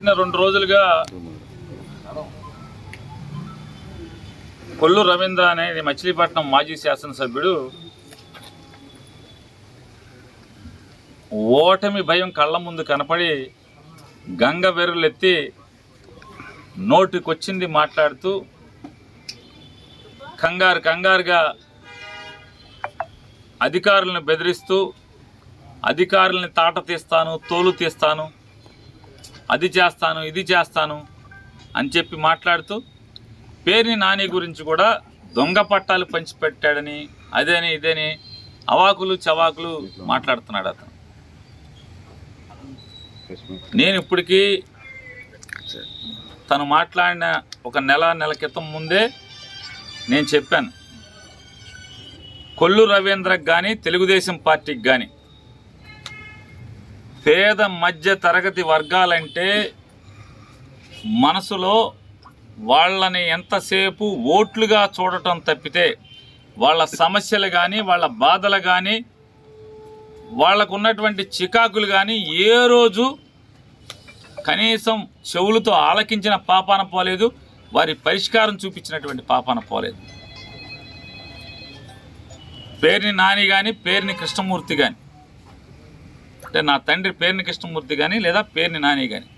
రెండు రోజులుగా కొల్లు రవీంద్ర అనేది మచిలీపట్నం మాజీ శాసనసభ్యుడు. ఓటమి భయం కళ్ళ ముందు కనపడి గంగ వెర్రులెత్తి నోటికొచ్చింది మాట్లాడుతూ కంగారు కంగారుగా అధికారులను బెదిరిస్తూ అధికారుల్ని తాట తీస్తాను తోలు తీస్తాను అది చేస్తాను ఇది చేస్తాను అని చెప్పి మాట్లాడుతూ పేరుని నాని గురించి కూడా దొంగ పట్టాలు పంచిపెట్టాడని అదేని ఇదేని అవాకులు చవాకులు మాట్లాడుతున్నాడు అతను. నేను ఇప్పటికీ తను మాట్లాడిన ఒక నెల నెల క్రితం ముందే నేను చెప్పాను. కొల్లు రవీంద్రకు కానీ తెలుగుదేశం పార్టీకి కానీ పేద మధ్య తరగతి వర్గాలంటే మనసులో వాళ్ళని ఎంతసేపు ఓట్లుగా చూడటం తప్పితే వాళ్ళ సమస్యలు కానీ వాళ్ళ బాధలు కానీ వాళ్ళకు ఉన్నటువంటి చికాకులు కానీ ఏ రోజు కనీసం చెవులతో ఆలకించిన పాపాన పోలేదు వారి పరిష్కారం చూపించినటువంటి పాపాన పోలేదు. పేరుని నాని కానీ పేరుని కృష్ణమూర్తి కానీ అంటే నా తండ్రి పేరుని కృష్ణమూర్తి కానీ లేదా పేరుని నాని కానీ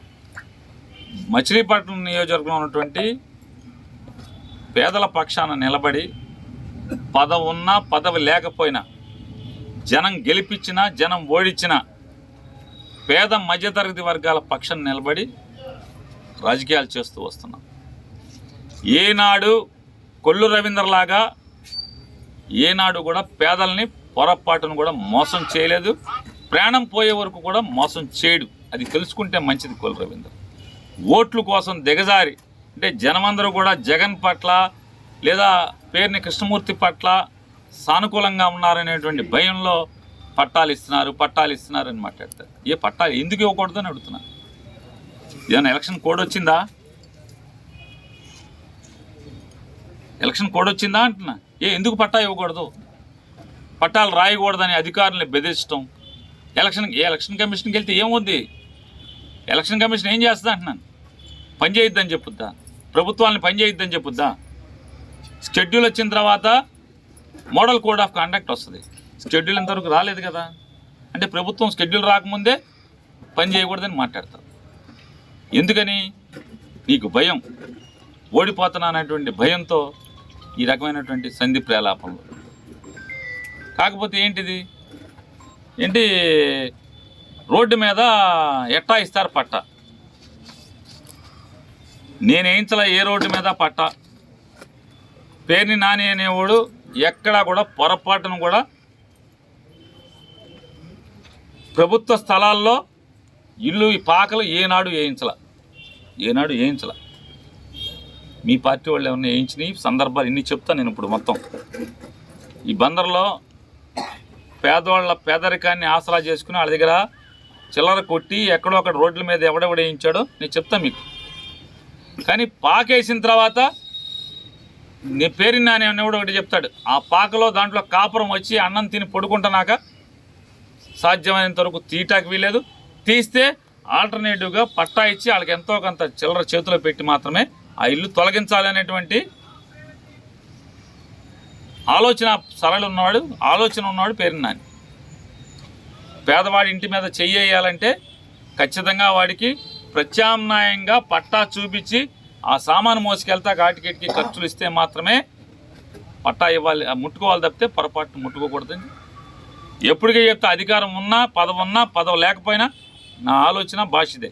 మచిలీపట్నం నియోజకవర్గంలో ఉన్నటువంటి పేదల పక్షాన నిలబడి పదవి ఉన్నా పదవి లేకపోయినా జనం గెలిపించినా జనం ఓడించినా పేద మధ్యతరగతి వర్గాల పక్షం నిలబడి రాజకీయాలు చేస్తూ వస్తున్నాం. ఏనాడు కొల్లు రవీంద్రలాగా ఏనాడు కూడా పేదల్ని పొరపాటును కూడా మోసం చేయలేదు. ప్రాణం పోయే వరకు కూడా మోసం చేయడు. అది తెలుసుకుంటే మంచిది కొల్లు రవీంద్ర. ఓట్లు కోసం దిగజారి. అంటే జనమందరూ కూడా జగన్ పట్ల లేదా పేరుని కృష్ణమూర్తి పట్ల సానుకూలంగా ఉన్నారనేటువంటి భయంలో పట్టాలు ఇస్తున్నారు పట్టాలు ఇస్తున్నారు అని మాట్లాడతారు. ఏ పట్టాలు? ఎందుకు ఇవ్వకూడదు అని అడుగుతున్నా. ఏదైనా ఎలక్షన్ కోడ్ వచ్చిందా? ఎలక్షన్ కోడ్ వచ్చిందా అంటున్నా. ఏ ఎందుకు పట్టా ఇవ్వకూడదు? పట్టాలు రాయకూడదని అధికారులను బెదిరించడం ఎలక్షన్ ఎలక్షన్ కమిషన్కి వెళ్తే ఏముంది ఎలక్షన్ కమిషన్ ఏం చేస్తుంది అంటున్నాను. పని చేయొద్దని చెప్పుద్దా? ప్రభుత్వాలను పని చేయొద్దని చెప్పుద్దా? షెడ్యూల్ వచ్చిన తర్వాత మోడల్ కోడ్ ఆఫ్ కండక్ట్ వస్తుంది. షెడ్యూల్ ఇంతవరకు రాలేదు కదా? అంటే ప్రభుత్వం షెడ్యూల్ రాకముందే పని చేయకూడదని మాట్లాడతారు. ఎందుకని? నీకు భయం. ఓడిపోతున్నా అనేటువంటి భయంతో ఈ రకమైనటువంటి సంధి ప్రేలాపంలో. కాకపోతే ఏంటిది? ఏంటి? రోడ్డు మీద ఎట్టా ఇస్తారు పట్ట? నేను వేయించలే ఏ రోడ్డు మీద పట్ట? పేరుని నాని అనేవాడు ఎక్కడా కూడా పొరపాటును కూడా ప్రభుత్వ స్థలాల్లో ఇల్లు ఈ పాకలు ఏనాడు వేయించలే. ఏనాడు వేయించలే. మీ పార్టీ వాళ్ళు ఏమన్నా వేయించినాయి సందర్భాలు ఇన్ని చెప్తాను నేను ఇప్పుడు మొత్తం. ఈ బందర్లో పేదవాళ్ళ పేదరికాన్ని ఆసరా చేసుకుని వాళ్ళ దగ్గర చిల్లర కొట్టి ఎక్కడో అక్కడ రోడ్ల మీద ఎవడెవడ వేయించాడో. నేను చెప్తాను మీకు. కానీ పాకేసిన తర్వాత నీ పేరు నాని ఎవడో ఒకటి చెప్తాడు. ఆ పాకలో దాంట్లో కాపురం వచ్చి అన్నం తిని పడుకుంటున్నాక సాధ్యమైనంత వరకు తీయటానికి వీలేదు తీస్తే ఆల్టర్నేటివ్గా పట్టా ఇచ్చి వాళ్ళకి ఎంతో కొంత చిల్లర చేతిలో పెట్టి మాత్రమే ఆ ఇల్లు తొలగించాలనేటువంటి ఆలోచన సరళి ఉన్నవాడు ఆలోచన ఉన్నవాడు పేరు నాని. పేదవాడి ఇంటి మీద చెయ్యేయాలంటే ఖచ్చితంగా వాడికి ప్రత్యామ్నాయంగా పట్టా చూపించి ఆ సామాను మోసుకెళ్తా కాటికెట్కి ఖర్చులు ఇస్తే మాత్రమే పట్టా ఇవ్వాలి ఆ ముట్టుకోవాలి తప్పితే పొరపాటు ముట్టుకోకూడదండి. ఎప్పటికీ చెప్తే అధికారం ఉన్నా పదవున్నా ఉన్నా పదవి లేకపోయినా నా ఆలోచన భాషదే.